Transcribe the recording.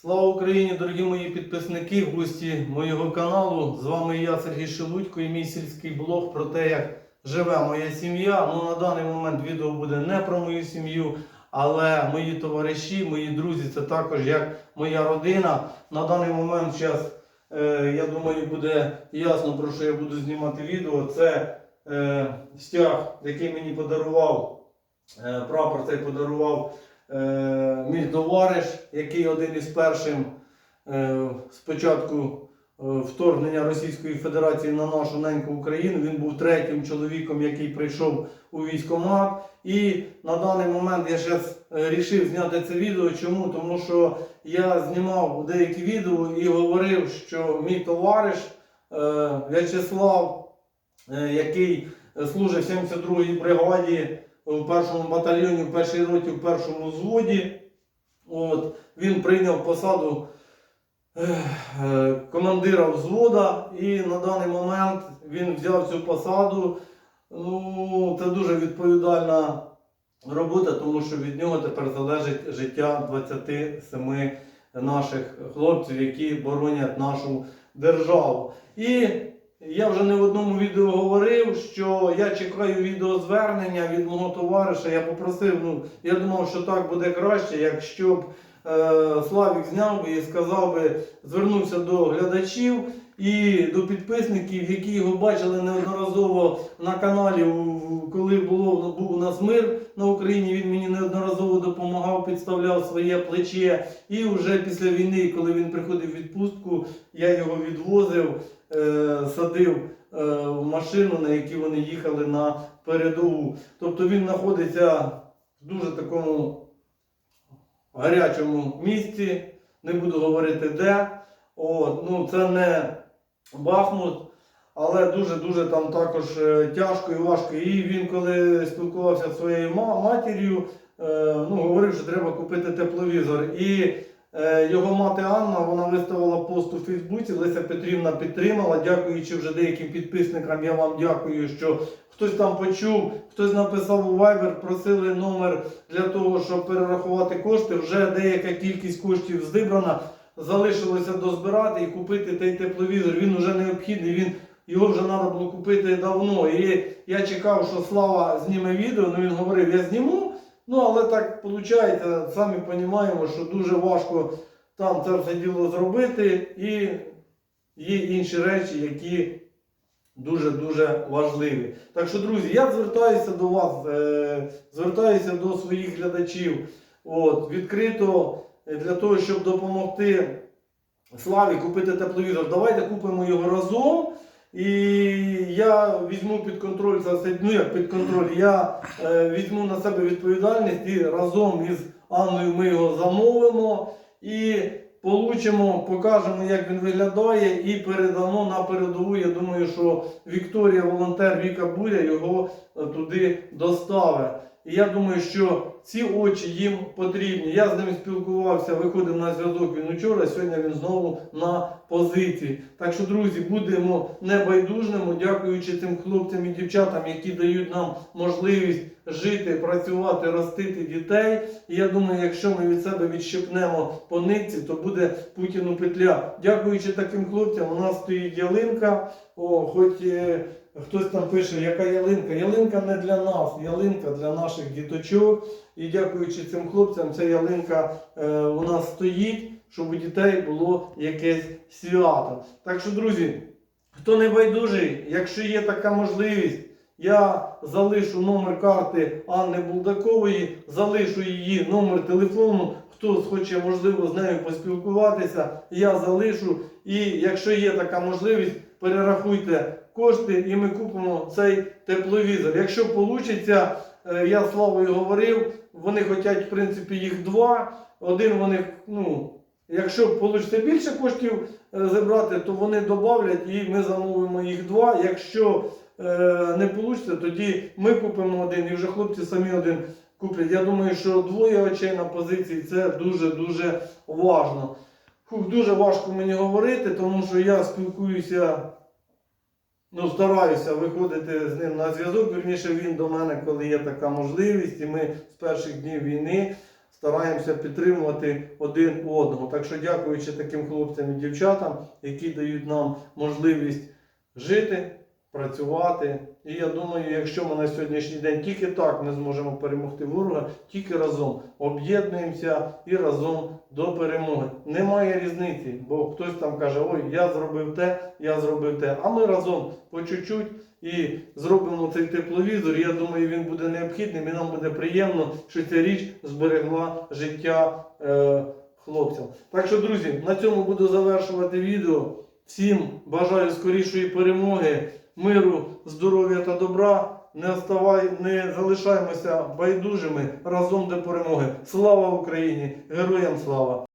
Слава Україні, дорогі мої підписники, гості моєго каналу. З вами я, Сергій Шелудько, і мій сільський блог про те, як живе моя сім'я. Ну, на даний момент відео буде не про мою сім'ю, але мої товариші, мої друзі, це також як моя родина. На даний момент зараз, е, я думаю, буде ясно, про що я буду знімати відео. Це е, стяг, який мені подарував, е, прапор цей подарував мій товариш, який один із першим е, спочатку е, вторгнення Російської Федерації на нашу неньку Україну. Він був третім чоловіком, який прийшов у військкомат. І на даний момент я зараз вирішив зняти це відео. Чому? Тому що я знімав деякі відео і говорив, що мій товариш е, В'ячеслав, е, який служить в 72-й бригаді в першому батальйоні, в першій роті, в першому зводі. От, він прийняв посаду е, командира взвода і на даний момент він взяв цю посаду. Ну, це дуже відповідальна робота, тому що від нього тепер залежить життя 27 наших хлопців, які боронять нашу державу. І я вже не в одному відео говорив, що я чекаю відеозвернення від мого товариша. Я попросив, ну я думав, що так буде краще, якщо б е, Славік зняв би і сказав би, звернувся до глядачів і до підписників, які його бачили неодноразово на каналі, коли було був у нас мир на Україні. Він мені неодноразово допомагав, підставляв своє плече. І вже після війни, коли він приходив в відпустку, я його відвозив, е, садив е, в машину, на якій вони їхали на передову. Тобто він знаходиться в дуже такому гарячому місці, не буду говорити де. От, ну, це не Бахмут, але дуже-дуже там також е, тяжко і важко. І він, коли спілкувався зі своєю матір'ю, е, ну, говорив, що треба купити тепловізор. І е, його мати Анна вона виставила пост у Фейсбуці. Леся Петрівна підтримала. Дякуючи вже деяким підписникам, я вам дякую, що хтось там почув, хтось написав у Viber, просили номер для того, щоб перерахувати кошти. Вже деяка кількість коштів зібрана. Залишилося дозбирати і купити той тепловізор. Він вже необхідний. Він його вже треба було купити давно. І я чекав, що Слава зніме відео. Ну він говорив, я зніму. Ну але так виходить, самі розуміємо, що дуже важко там це все діло зробити. І є інші речі, які дуже-дуже важливі. Так що, друзі, я звертаюся до вас, е, звертаюся до своїх глядачів. От, відкрито для того, щоб допомогти Славі купити тепловізор. Давайте купимо його разом. І я візьму під контроль за це ну як під контроль, я е, візьму на себе відповідальність і разом із Анною ми його замовимо і получимо, покажемо, як він виглядає, і передамо на передову. Я думаю, що Вікторія, волонтер Віка Буря, його туди доставить. І я думаю, що ці очі їм потрібні. Я з ним спілкувався, виходив на зв'язок він учора, сьогодні він знову на позиції. Так що, друзі, будемо небайдужними, дякуючи тим хлопцям і дівчатам, які дають нам можливість жити, працювати, ростити дітей. І я думаю, якщо ми від себе відщепнемо по нитці, то буде Путіну петля. Дякуючи таким хлопцям, у нас стоїть ялинка. О, хоч е, хтось там пише, яка ялинка. Ялинка не для нас, ялинка для наших діточок. І дякуючи цим хлопцям, ця ялинка е, у нас стоїть, щоб у дітей було якесь свято. Так що, друзі, хто не байдужий, якщо є така можливість, я залишу номер карти Анни Булдакової, залишу її номер телефону. Хто хоче, можливо, з нею поспілкуватися, я залишу. І якщо є така можливість, перерахуйте кошти і ми купимо цей тепловізор. Якщо вийде, я Славою говорив, вони хочуть, в принципі, їх два. Один вони, ну, якщо вийде більше коштів е, зібрати, то вони додавлять і ми замовимо їх два. Якщо е, не вийде, тоді ми купимо один і вже хлопці самі один куплять. Я думаю, що двоє очей на позиції це дуже-дуже важно. Фух, дуже важко мені говорити, тому що я спілкуюся, ну, стараюся виходити з ним на зв'язок. Вірніше він до мене, коли є така можливість, і ми з перших днів війни стараємося підтримувати один одного. Так що дякуючи таким хлопцям і дівчатам, які дають нам можливість жити, працювати. І я думаю, якщо ми на сьогоднішній день тільки так ми зможемо перемогти ворога, тільки разом об'єднуємося і разом до перемоги. Немає різниці, бо хтось там каже, ой, я зробив те, я зробив те. А ми разом по чуть-чуть і зробимо цей тепловізор. Я думаю, він буде необхідним і нам буде приємно, що ця річ зберегла життя е, хлопцям. Так що, друзі, на цьому буду завершувати відео. Всім бажаю скорішої перемоги, миру, здоров'я та добра. Не оставай, не залишаємося байдужими разом до перемоги. Слава Україні! Героям слава!